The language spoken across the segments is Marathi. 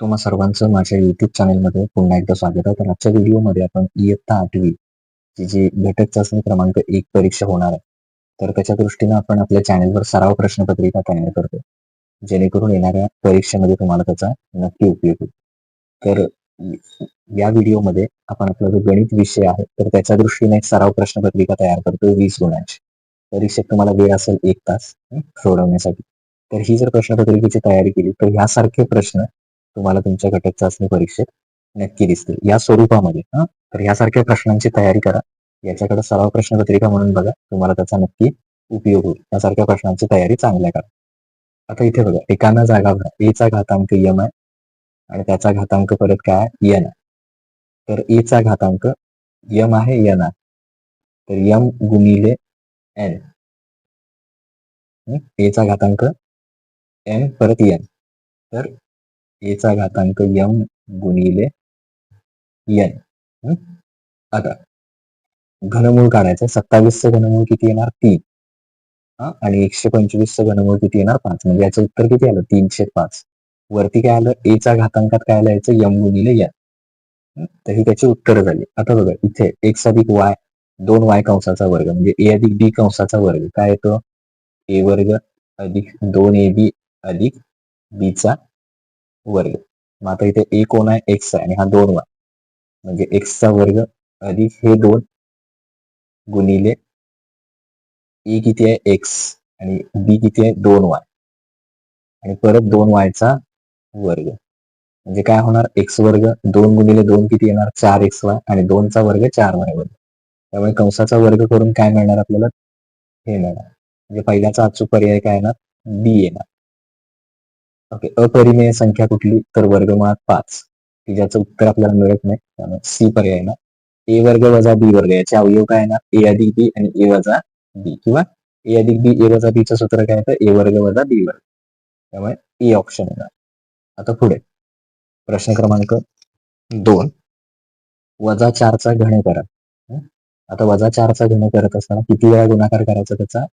तुम्हा सर्वांचं माझ्या युट्यूब चॅनलमध्ये पुन्हा एकदा स्वागत आहे. तर आजच्या व्हिडिओमध्ये आपण इयत्ता आठवी ची जी घटक चाचणी क्रमांक एक परीक्षा होणार आहे. तर त्याच्या दृष्टीनं आपण आपल्या चॅनलवर सराव प्रश्नपत्रिका तयार करतो जेणेकरून येणाऱ्या परीक्षेमध्ये तुम्हाला त्याचा नक्की उपयोग होईल. तर या व्हिडिओमध्ये आपण आपला जो गणित विषय आहे तर त्याच्या दृष्टीने एक सराव प्रश्नपत्रिका तयार करतो वीस गुणांची. परीक्षेत तुम्हाला वेळ असेल एक तास सोडवण्यासाठी. तर ही जर प्रश्नपत्रिकेची तयारी केली तर ह्यासारखे प्रश्न तुम्हाला तुमच्या घटक चाचणी परीक्षेत नक्की दिसतील. या स्वरूपामध्ये हा? तर यासारख्या प्रश्नांची तयारी करा. याच्याकडे सराव प्रश्नपत्रिका म्हणून बघा. तुम्हाला त्याचा नक्की उपयोग होईल. यासारख्या प्रश्नांची तयारी चांगल्या करा. आता इथे बघा. एकाना जागा भरा. ए चा घातांक यम आहे आणि त्याचा घातांक परत काय? यन आहे. तर ए चा घातांक यम आहे यन आहे. तर यम गुणिले एन ए चा घातांक एन परत यन तर ए चा घातांक यम गुणिले एन. आता घनमूळ काढायचं. सत्तावीसचं घनमूळ किती येणार? तीन. हा? आणि एकशे पंचवीसचं घनमूळ किती येणार? पाच. म्हणजे याचं उत्तर किती आलं? तीनशे पाच. वरती काय आलं? एचा घातांकात काय आलं? यायचं यम गुणिले एन. तर ही त्याची उत्तर झाली. आता बघा इथे एक्स अधिक वाय दोन वाय कंसाचा वर्ग म्हणजे ए अधिक बी कंसाचा वर्ग. काय येतो? ए वर्ग अधिक दोन ए बी अधिक बीचा वर्ग. मग आता इथे ए कोण आहे एक्स आहे आणि हा दोन वाय म्हणजे एक्सचा वर्ग अधिक हे दोन गुणिले ए किती आहे? एक्स आणि बी किती आहे? दोन वाय आणि परत दोन वायचा वर्ग. म्हणजे काय होणार? एक्स वर्ग दोन गुणिले दोन किती येणार? चार एक्स वाय आणि दोनचा वर्ग चार वाय वर्ग. त्यामुळे कंसाचा वर्ग करून काय मिळणार आपल्याला? हे मिळणार. म्हणजे पहिल्याचा अचूक पर्याय काय येणार? बी येणार. ओके अपरिमेय संख्या कुठली? तर वर्गमुळात पाच. की ज्याचं उत्तर आपल्याला मिळत नाही त्यामुळे सी पर्याय ना. ए वर्ग वजा बी वर्ग याचे अवयव काय ना? ए अधिक बी आणि ए वजा बी किंवा ए अधिक बी ए वजा बीचं सूत्र काय तर ए वर्ग वजा बी वर्ग. त्यामुळे ए ऑप्शन येणार. आता पुढे. प्रश्न क्रमांक दोन. वजा चारचा घन करा आता वजा चारचा घणे करत असताना किती वेळा गुणाकार करायचा त्याचा?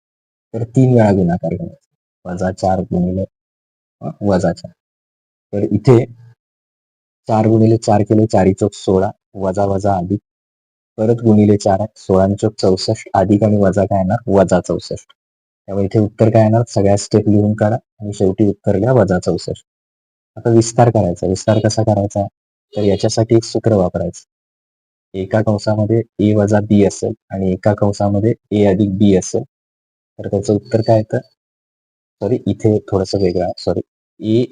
तर तीन वेळा गुणाकार करायचा. वजा चार गुणिले वजाचा तर इथे चार गुणिले चार केले चारी चौक सोळा वजा वजा अधिक. परत गुणिले चार आहे सोळा चौक चौसष्ट अधिक आणि वजा काय येणार? वजा चौसष्ट. त्यामुळे इथे उत्तर काय येणार? सगळ्या स्टेप लिहून काढा आणि शेवटी उत्तर घ्या वजा चौसष्ट. आता विस्तार करायचा विस्तार कसा करायचा तर याच्यासाठी एक सूत्र वापरायचं. एका कंसामध्ये ए वजा बी असेल आणि एका कंसामध्ये ए अधिक बी असेल. तर त्याचं उत्तर काय येतं? सॉरी इथे थोडस वेगळं सॉरी ए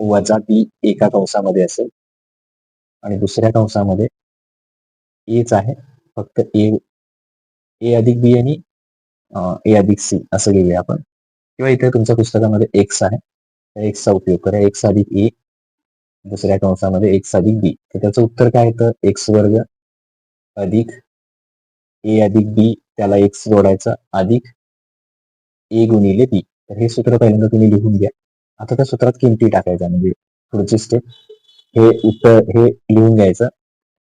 वजा बी एका कंसामध्ये असेल. आणि दुसऱ्या कंसामध्ये एच आहे. फक्त ए ए अधिक बी आणि ए अधिक सी असं लिहूया आपण. किंवा इथे तुमच्या पुस्तकामध्ये एक्स आहे. त्या एक्सचा उपयोग करा. एक्स अधिक ए दुसऱ्या कंसामध्ये एक्स अधिक बी तर त्याचं उत्तर काय येतं? एक्स वर्ग अधिक ए अधिक बी त्याला एक्स जोडायचा अधिक ए गुणिले बी तर हे सूत्र पहिल्यांदा तुम्ही लिहून घ्या. आता त्या सूत्रात किमती टाकायच्या म्हणजे पुढची स्टेप हे उत्तर हे लिहून घ्यायचं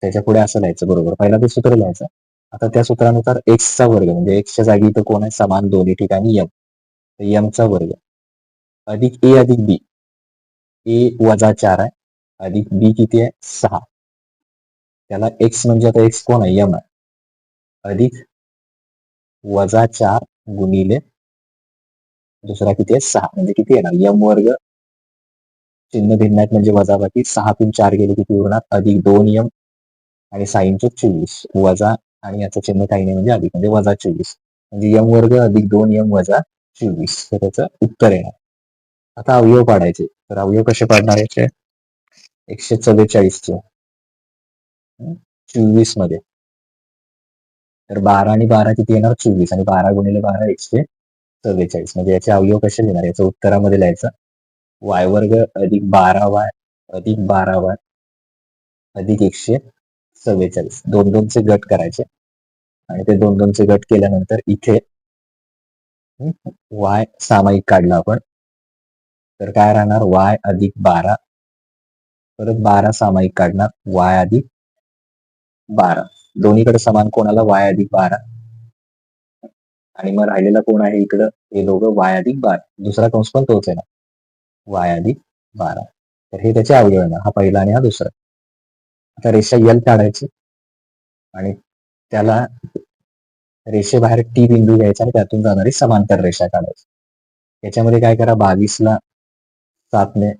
त्याच्या पुढे असं लिहायचं बरोबर. पहिला ते सूत्र लिहायचं. आता त्या सूत्रानुसार एक्सचा वर्ग म्हणजे एक्सच्या जागी इथं कोण आहे? समान दोन्ही ठिकाणी यम तर यमचा वर्ग. अधिक ए अधिक बी ए वजा चार आहे. अधिक बी किती आहे? सहा. त्याला एक्स म्हणजे आता एक्स कोण आहे? यम आहे. अधिक वजा चार गुणिले दुसरा किती आहे? सहा. म्हणजे किती येणार यम वर्ग चिन्ह भिन्न आहेत. म्हणजे वजाबाकी सहा तीन चार गेले किती उरणार अधिक दोन यम आणि साईनचे चोवीस. वजा आणि याचं चिन्ह काही नाही. म्हणजे अधिक. म्हणजे वजा चोवीस. म्हणजे यम वर्ग अधिक दोन यम वजा चोवीस. तर त्याचं उत्तर येणार. आता अवयव पाडायचे. तर अवयव कसे पाडणार याचे? एकशे चव्वेचाळीसचे. चोवीसमध्ये. तर बारा आणि बारा किती येणार? चोवीस. आणि बारा गुणिले बारा एकशे चव्वेचाळीस म्हणजे याचे अवयव कसे लिहिणार याचं उत्तरामध्ये लिहायचं. वाय वर्ग अधिक बारा वाय अधिक बारा वाय अधिक एकशे चव्वेचाळीस दोन दोनचे गट करायचे. आणि ते दोन दोनचे गट केल्यानंतर इथे वाय सामायिक काढला आपण. तर काय राहणार? वाय अधिक बारा. परत बारा सामायिक काढणार. वाय अधिक बारा. दोन्हीकडे समान कोणाला? वाय अधिक बारा. आणि मग राहिलेला कोण आहे इकडं? हे दोघं वाय अधिक बारा दुसरा कंस पण तोच आहे ना. वाय अधिक बारा तर हे त्याचे अवयव ना. हा पहिला आणि हा दुसरा. आता रेषा यल काढायची. आणि त्याला रेषेबाहेर टी बिंदू घ्यायचा आणि त्यातून जाणारी समांतर रेषा काढायची. याच्यामध्ये काय करा? बावीसला सातने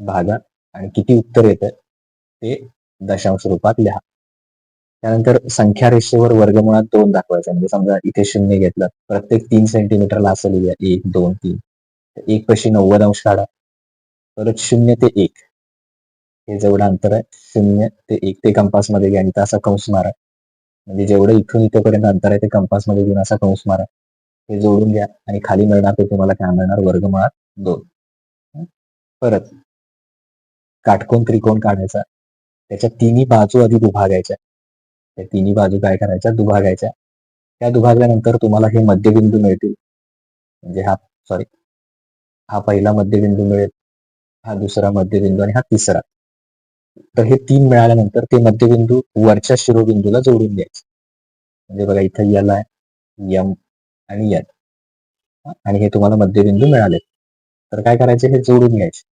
भागा. आणि किती उत्तर येतं? ते दशांश रूपात लिहा. त्यानंतर संख्या रेषेवर वर्गमुळात दोन दाखवायचा म्हणजे समजा इथे शून्य घेतलं प्रत्येक तीन सेंटीमीटरला असं लिहूया एक दोन तीन. एक कशी नव्वद अंश काढा. परत शून्य ते एक. हे जेवढं अंतर आहे शून्य ते एक. ते कंपासमध्ये घ्या आणि असा कंस मारा. म्हणजे जेवढं इथून इथेपर्यंत अंतर आहे ते कंपासमध्ये घेऊन असा कंस मारा. हे जोडून घ्या आणि खाली मिळणार ते तुम्हाला काय मिळणार? वर्गमुळात दोन. परत काटकोन त्रिकोण काढायचा. त्याच्या तिन्ही बाजू आधी दुभागायच्या त्या तिन्ही बाजू काय करायच्या? दुभागायच्या. त्या दुभागल्यानंतर तुम्हाला हे मध्यबिंदू मिळतील. म्हणजे हा सॉरी हा पहिला मध्यबिंदू मिळेल. हा दुसरा मध्यबिंदू आणि हा तिसरा. तर हे तीन मिळाल्यानंतर ते मध्यबिंदू वरच्या शिरोबिंदूला जोडून द्यायचे. म्हणजे बघा इथं यल आहे यम आणि यल आणि हे तुम्हाला मध्यबिंदू मिळाले तर काय करायचे? हे जोडून घ्यायचे.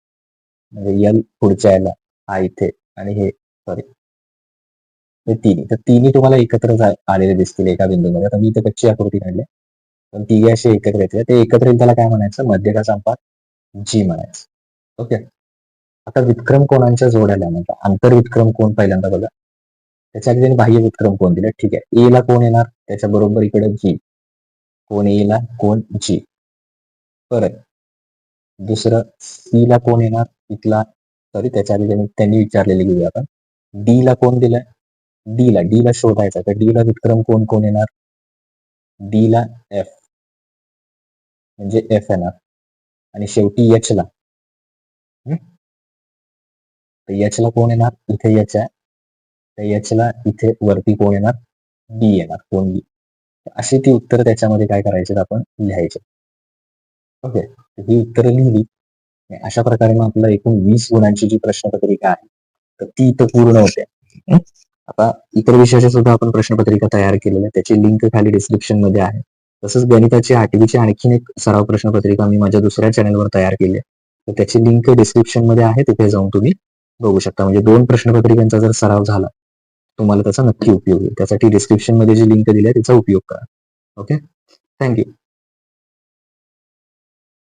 म्हणजे यल पुढच्या याला हा इथे आणि हे सॉरी तिन्ही. तर तिन्ही तुम्हाला एकत्र आलेले दिसतील एका बिंदूमध्ये. आता मी इथे कच्ची आकृती काढली. पण तिघे असे एकत्र येते ते एकत्र त्याला काय म्हणायचं? मध्य का संपात जी म्हणायचं. ओके आता विक्रम कोणांच्या जोड्याला म्हणतात आंतर विक्रम कोण पहिल्यांदा बघा. त्याच्या अगदी त्यांनी बाह्य विक्रम कोण दिले? ठीक आहे. ए ला कोण येणार? त्याच्या बरोबर इकडे जी कोण ए ला? कोण जी परत. दुसरं सी ला कोण येणार? इथला. सॉरी त्याच्या आधी त्यांनी त्यांनी विचारलेले घेऊया आपण. डी ला कोण दिलंय डी ला डी ला शोधायचा तर डी ला विक्रम कोण कोण येणार? डी ला एफ म्हणजे एफ येणार. आणि शेवटी एच ला. तर एच ला कोण येणार? इथे एच आहे. तर एच ला इथे वरती कोण येणार? डी येणार. कोण बी. अशी ती उत्तर त्याच्यामध्ये काय करायचे आपण? लिहायचे ओके. ही उत्तरं लिहिली. अशा प्रकारे मग आपलं एकूण वीस गुणांची जी प्रश्नपत्रिका आहे तर ती इथं पूर्ण होते. आता इतर विषयाच्या सुद्धा आपण प्रश्नपत्रिका तयार केलेल्या त्याची लिंक खाली डिस्क्रिप्शनमध्ये आहे. तसंच गणिताची आठवीची आणखीन एक सराव प्रश्नपत्रिका मी माझ्या दुसऱ्या चॅनलवर तयार केली आहे. तर त्याची लिंक डिस्क्रिप्शनमध्ये आहे. तिथे जाऊन तुम्ही बघू शकता. म्हणजे दोन प्रश्नपत्रिकांचा जर सराव झाला तुम्हाला त्याचा नक्की उपयोग होईल. त्यासाठी डिस्क्रिप्शनमध्ये जी लिंक दिली आहे त्याचा उपयोग करा. Okay thank you